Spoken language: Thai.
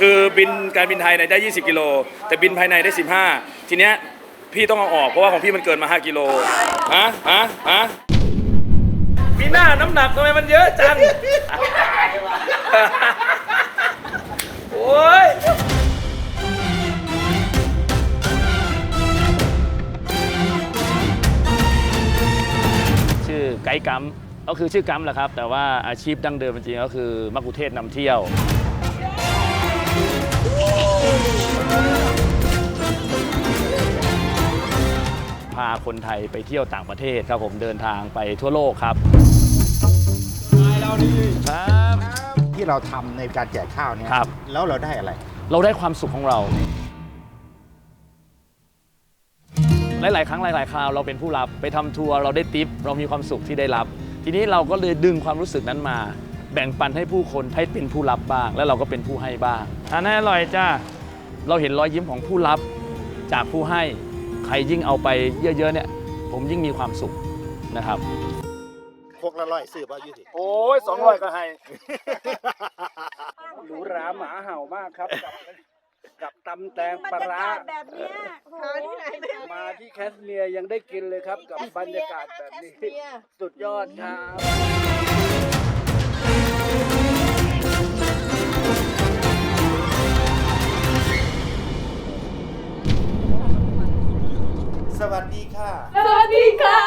คือบินการบินไทยเนี่ยได้ 20 กิโล แต่บินภายในได้ 15 ทีเนี้ยพี่ต้องเอาออกเพราะว่าของพี่มันเกินมา 5 กิโลฮะฮะฮะมีหน้าน้ำหนักทำไมมันเยอะจัง โอ้ยชื่อไกด์กัมก็คือชื่อกัมแหละครับ แต่ว่าอาชีพดั้งเดิมจริงๆก็คือมักคุเทศนำเที่ยว พาคนไทยไปเที่ยวต่างประเทศครับผมเดินทางไปทั่วโลกครับครับที่เราทำในการแจกข้าวเนี่ยครับ แล้วเราได้อะไร เราได้ความสุขของเรา หลาย ๆ ครั้งหลาย ๆ คราวเราเป็นผู้รับไปทำทัวร์เราได้ติป เรามีความสุขที่ได้รับ ทีนี้เราก็เลยดึงความรู้สึกนั้นมา แบ่งปันให้ผู้คนให้เป็นผู้รับบ้าง แล้วเราก็เป็นผู้ให้บ้างอันนั้นอร่อยจ้าเราเห็นรอยยิ้มของผู้รับจากผู้ให้ใครยิ่งเอาไปเยอะๆเนี่ย ผมยิ่งมีความสุขนะครับพวกละร้อยซื้อป่ะยี่สิโอ้ยสองร้อยก็ให้หรูหราหมาเห่ามากครับ กับกับตำแตงปลาร้าแบบเนี้ยหาที่ไหนไม่ได้มาที่แคสเมียร์ยังได้กินเลยครับ กับบรรยากาศแบบนี้ สุดยอดครับ สวัสดีค่ะ สวัสดีค่ะ